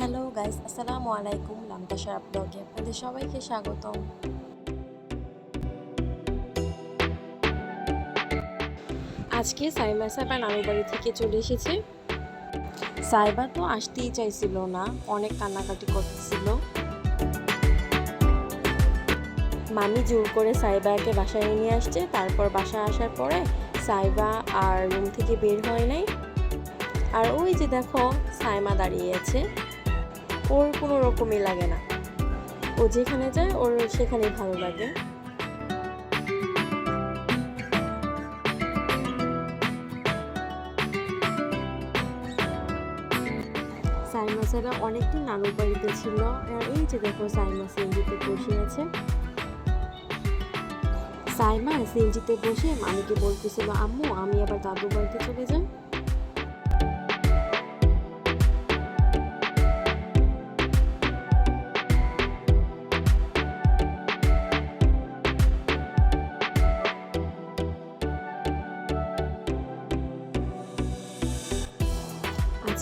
Hello guys, আসসালামু আলাইকুম, লামতা সারাপ ব্লগে আপনাদের সবাইকে স্বাগতম। আজকে সাইমা সাইবা নানুর বাড়ি থেকে চলে এসেছে। সাইবা তো আসতেই চাইছিল না, অনেক কান্নাকাটি করতেছিল। মামি জোর করে সাইবাকে বাসায় নিয়ে আসছে, তারপর বাসায় আসার পরে সাইবা আর রুম থেকে বের হয় নাই। আর ওই যে দেখো, সাইমা দাঁড়িয়ে আছে। ওর কোনো রকমই লাগে না। ও যেখানে যায়, ওর সেখানেই ভালো লাগে। সাইমা সাইবা অনেকদিন নানুর বাড়িতে ছিল। এই যে দেখো, সাইমা সিএনজিতে বসে আছে। সাইমা সিএনজিতে বসে মামিকে বলতেছিল, আম্মু, আমি আবার দাদুর বাড়িতে চলে যাই।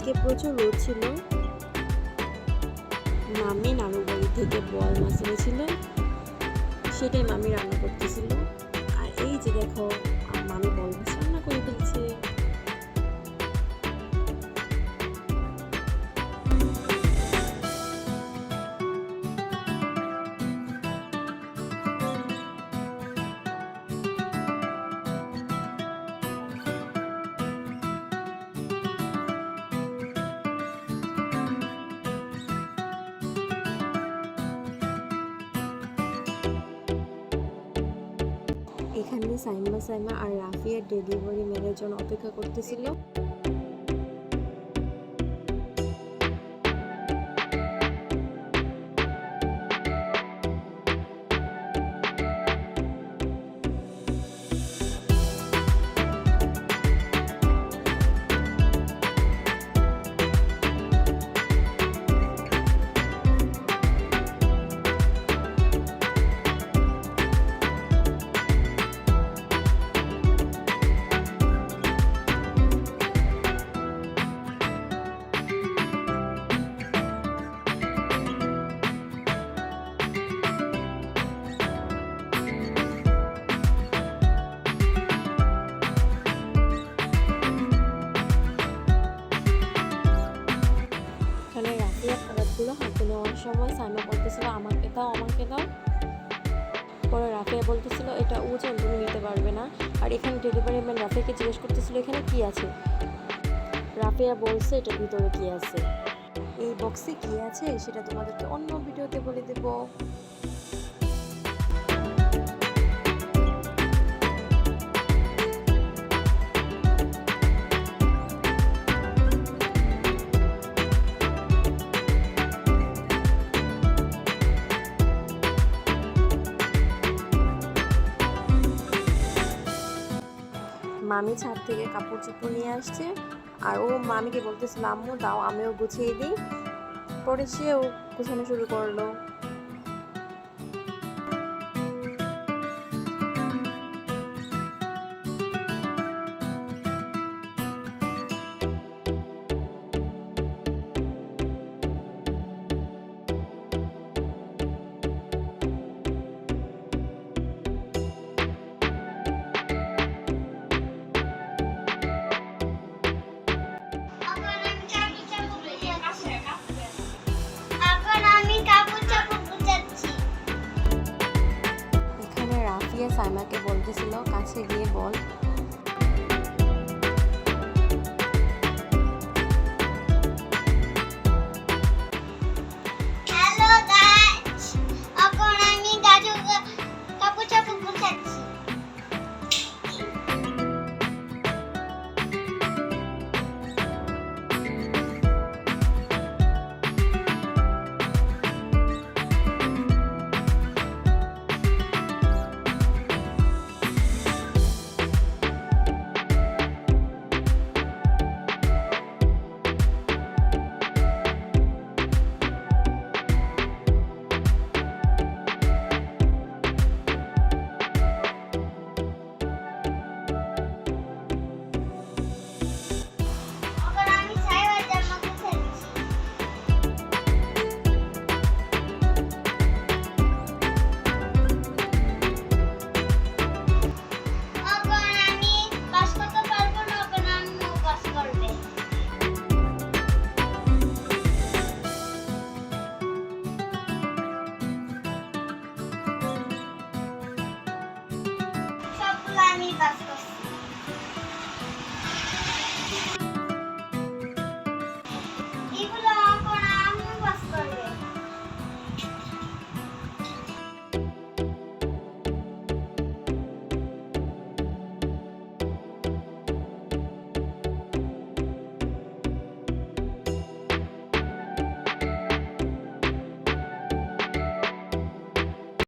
আজকে প্রচুর রোদ ছিল। মামি নানু বাড়ি থেকে বল মাছ এনেছিল। সেটাই মামি রান্না করতেছিল। আর এই যে দেখো মামি বল সাইমা সাইমা আর রাফিয়ার ডেলিভারি ম্যানের জন্য অপেক্ষা করতেছিল। সময় সাইমা বলতেছিল, আমাকে দাও আমাকে দাও। পরে রাফিয়া বলতেছিল, এটা ওজন তুমি নিতে পারবে না। আর এখানে ডেলিভারি ম্যান রাফিয়াকে জিজ্ঞেস করতেছিল, এখানে কি আছে? রাফিয়া বলছে এটার ভিতরে কি আছে? এই বক্সে কি আছে, সেটা তোমাদেরকে অন্য ভিডিওতে বলে দেবো। মামি ছাদ থেকে কাপড় চোপড় নিয়ে আসছে। আর ও মামিকে বলতেছিল, আম্মু দাও, আমিও গুছিয়ে দিই। পরে সেও গুছানো শুরু করল। সাইমাকে বলতেছিল কাছে গিয়ে বল।